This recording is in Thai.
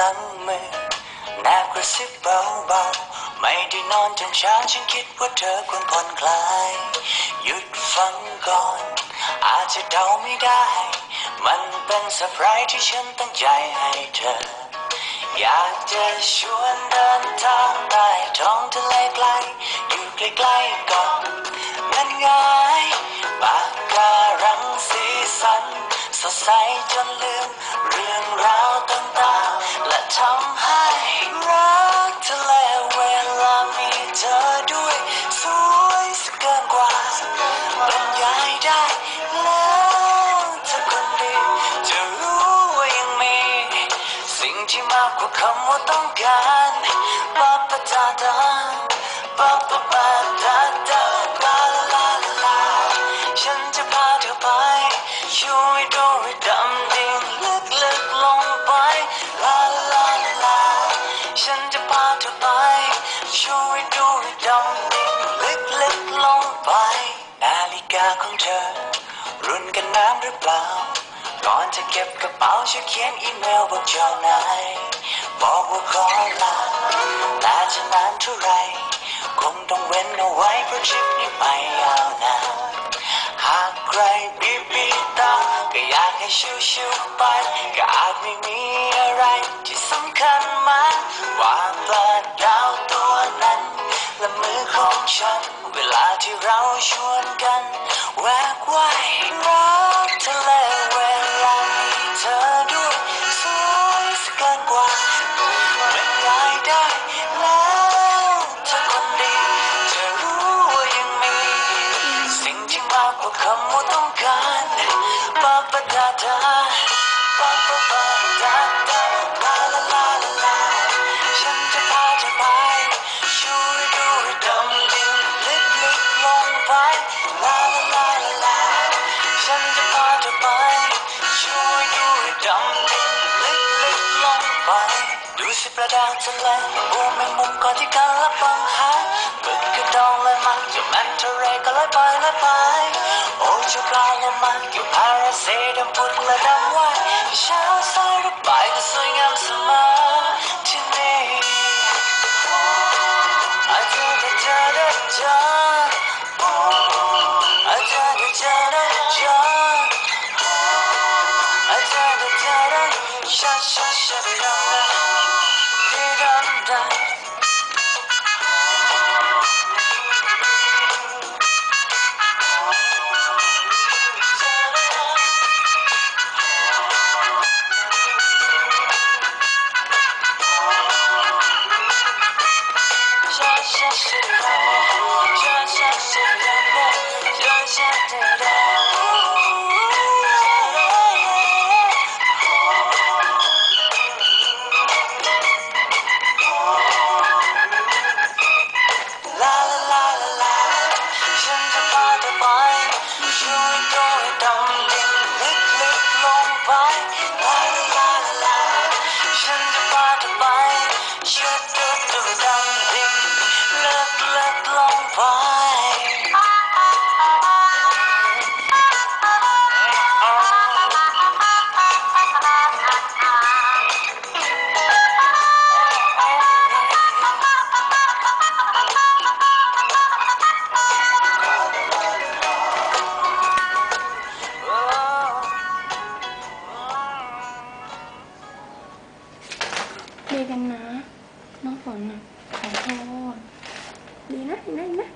หลังมือนบกระซิบเบาๆ ไม่ได้นอนจนเช้าฉันคิดว่าเธอควรผ่อนคลาย หยุดฟังก่อน อาจจะเดาไม่ได้ มันเป็นเซอร์ไพรส์ที่ฉันตั้งใจให้เธอ อยากจะชวนเดินทางใต้ท้องทะเลไกล อยู่ใกล้ๆก่อนนั่นไงปากการังสีสัน สดใสจนลืมเรื่องราวากกว่าคำว่าต้องการปะปะดาดาปะปะปะดาดาลาลาลาลาฉันจะพาเธอไปช่วยดูให้ดำดิ่งลึกลึกลงไปลาลาลาลาฉันจะพาเธอไปช่วยดูให้ดำดิ่งลึกลึกลงไป นาฬิกาของเธอ รุ่นกันน้ำหรือเปล่า ก่อนจะเก็บกระเป๋าช่วยเขียนอีเมลบอกเจ้านายบอกว่าขอลาแต่จะนานเท่าไรคงต้องเว้นเอาไว้เพราะทริปนี้ไม่ยาวนานหากใครบีบีตาก็อยากให้ชิวๆไปก็อาจไม่มีอะไรที่สำคัญมากวางปลาดาวตัวนั้นและมือของฉัน เวลาที่เราชวนกัน แวกว่ายรักทะเล สิปลาดาวทะเลบูมแมงมุมก่อนที่กันละบังหาหมึกกระดองเลยมาเจ้าแมนเทเรก็ลอยไปลอยไปโอ้เจ้าปลาโลมาอยู่พาราเซดำพุดและดำไว่ายเช้าสายหรือบ่ายก็สวยงามเสมอที่นี่อาจารย์จะเจอได้เจออาจารย์จะเจอได้เจออาจารย์จะเจอได้ชาชาชา 这是我就爱闪闪惹人爱的 กันนะ น้องฝนขอโทษดีนะดีนะดีนะ